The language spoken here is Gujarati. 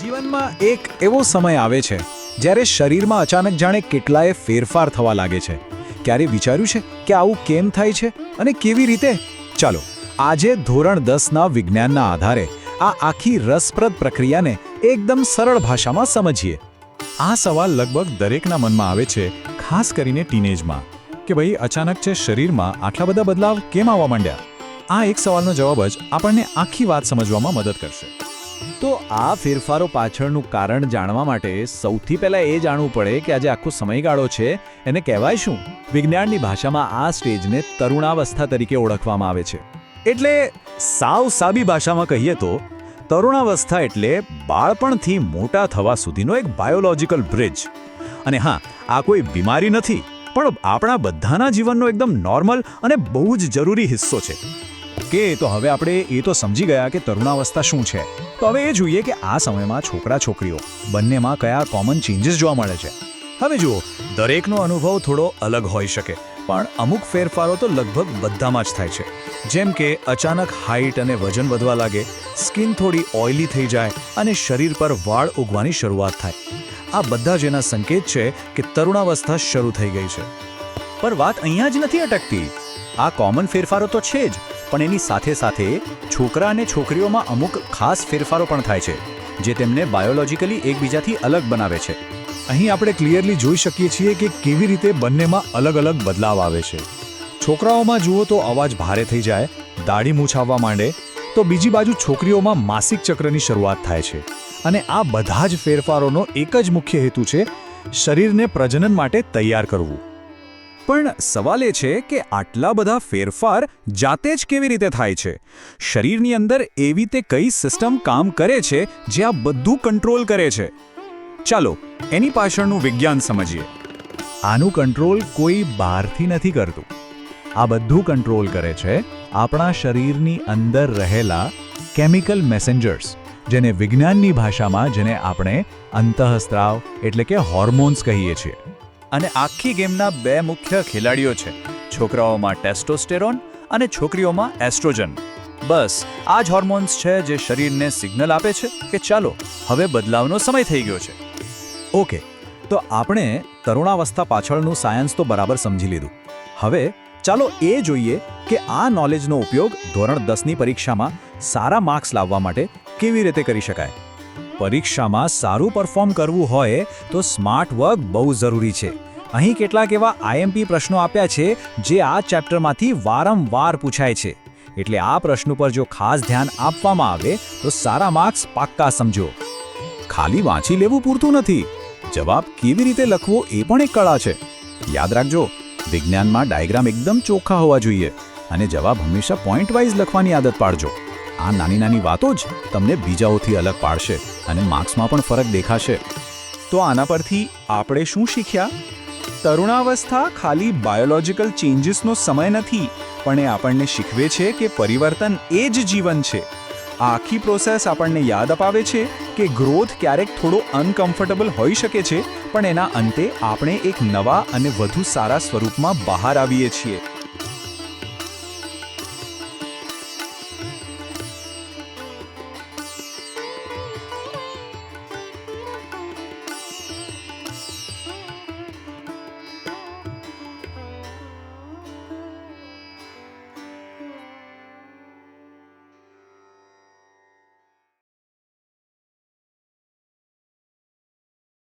જીવનમાં એક એવો સમય આવે છે, જ્યારે શરીરમાં અચાનક જાણે કેટલાય ફેરફાર થવા લાગે છે. ક્યારે વિચાર્યું છે કે આવું કેમ થાય છે અને કેવી રીતે? ચાલો, આજે ધોરણ દસના વિજ્ઞાનના આધારે આ આખી રસપ્રદ પ્રક્રિયાને એકદમ સરળ ભાષામાં સમજીએ. આ સવાલ લગભગ દરેકના મનમાં આવે છે, ખાસ કરીને ટીનેજમાં, કે ભાઈ અચાનક છે શરીરમાં આટલા બધા બદલાવ કેમ આવવા માંડ્યા? આ એક સવાલનો જવાબ જ આપણને આખી વાત સમજવામાં મદદ કરશે. તો આ ફેરફારો પાછળનું કારણ જાણવા માટે સૌથી પહેલા એ જાણવું પડે કે આજે આખો સમયગાળો છે, એને કહેવાય શું? વિજ્ઞાનની ભાષામાં આ સ્ટેજને તરુણાવસ્થા તરીકે ઓળખવામાં આવે છે. એટલે સાવ સાબી ભાષામાં કહીએ તો, તરુણાવસ્થા એટલે બાળપણથી મોટા થવા સુધીનો એક બાયોલોજિકલ બ્રિજ અને હા, આ કોઈ બીમારી નથી, પણ આપણા બધાના જીવનનો એકદમ નોર્મલ અને બહુ જ જરૂરી હિસ્સો છે. કે તો હવે આપણે એ તો સમજી ગયા કે તરુણાવસ્થા શું છે. તો હવે એ જોઈએ કે આ સમયમાં છોકરા છોકરીઓ બંનેમાં કયા કોમન ચેન્જીસ જોવા મળે છે. હવે જુઓ, દરેકનો અનુભવ થોડો અલગ હોઈ શકે, પણ અમુક ફેરફારો તો લગભગ બધામાં જ થાય છે. જેમ કે, અચાનક હાઇટ અને વજન વધવા લાગે સ્કિન થોડી ઓઇલી થઈ જાય અને શરીર પર વાળ ઉગવાની શરૂઆત થાય. આ બધા જ એના સંકેત છે કે તરુણાવસ્થા શરૂ થઈ ગઈ છે. પર વાત અહીંયા જ નથી અટકતી. આ કોમન ફેરફારો તો છે જ પણ એની સાથે સાથે છોકરા અને છોકરીઓમાં અમુક ખાસ ફેરફારો પણ થાય છે, જે તેમને બાયોલોજિકલી એકબીજાથી અલગ બનાવે છે. અહીં આપણે ક્લિયરલી જોઈ શકીએ છીએ કે કેવી રીતે બંનેમાં અલગ અલગ બદલાવ આવે છે. છોકરાઓમાં જુઓ તો અવાજ ભારે થઈ જાય, દાઢી મૂછાવવા માંડે, તો બીજી બાજુ છોકરીઓમાં માસિક ચક્રની શરૂઆત થાય છે. અને આ બધા જ ફેરફારોનો એક જ મુખ્ય હેતુ છે, શરીરને પ્રજનન માટે તૈયાર કરવું. પણ સવાલ એ છે કે આટલા બધા ફેરફાર જાતે જ કેવી રીતે થાય છે? શરીરની અંદર એવી તે કઈ સિસ્ટમ કામ કરે છે જે આ બધું કંટ્રોલ કરે છે? ચાલો, એની પાછળનું વિજ્ઞાન સમજીએ. આનું કંટ્રોલ કોઈ બહારથી નથી કરતું. આ બધું કંટ્રોલ કરે છે આપણા શરીરની અંદર રહેલા કેમિકલ મેસેન્જર્સ જેને વિજ્ઞાનની ભાષામાં જેને આપણે અંતઃસ્ત્રાવ એટલે કે હોર્મોન્સ કહીએ છીએ. અને આખી ગેમના બે મુખ્ય ખેલાડીઓ છે. છોકરાઓમાં ટેસ્ટોસ્ટેરોન અને છોકરીઓમાં એસ્ટ્રોજન. બસ, આ જ હોર્મોન્સ છે જે શરીરને સિગ્નલ આપે છે કે ચાલો, હવે બદલાવનો સમય થઈ ગયો છે. ઓકે, તો આપણે તરુણાવસ્થા પાછળનું સાયન્સ તો બરાબર સમજી લીધું. હવે, ચાલો એ જોઈએ કે આ નોલેજનો ઉપયોગ ધોરણ દસની પરીક્ષામાં સારા માર્ક્સ લાવવા માટે કેવી રીતે કરી શકાય. પરીક્ષામાં સારું પરફોર્મ કરવું હોય તો સ્માર્ટ વર્ક બહુ જરૂરી છે. અહીં કેટલાક એવા આઈએમપી પ્રશ્નો આપ્યા છે જે આ ચેપ્ટરમાંથી વારંવાર પૂછાય છે. એટલે આ પ્રશ્ન પર જો ખાસ ધ્યાન આપવામાં આવે તો સારા માર્ક્સ પાક્કા સમજો. ખાલી વાંચી લેવું પૂરતું નથી. જવાબ કેવી રીતે લખવો એ પણ એક કળા છે. યાદ રાખજો, વિજ્ઞાનમાં ડાયગ્રામ એકદમ ચોખ્ખા હોવા જોઈએ અને જવાબ હંમેશા પોઈન્ટ વાઇઝ લખવાની આદત પાડજો. આ નાની નાની વાતો જ તમને બીજાઓથી અલગ પાડશે અને માર્ક્સમાં પણ ફરક દેખાશે. તો આના પરથી આપણે શું શીખ્યા? તરુણાવસ્થા ખાલી બાયોલોજિકલ ચેન્જીસનો સમય નથી, પણ એ આપણને શીખવે છે કે પરિવર્તન એ જ જીવન છે. આખી પ્રોસેસ આપણને યાદ અપાવે છે કે ગ્રોથ ક્યારેક થોડો અનકમ્ફર્ટેબલ હોઈ શકે છે, પણ એના અંતે આપણે એક નવા અને વધુ સારા સ્વરૂપમાં બહાર આવીએ છીએ.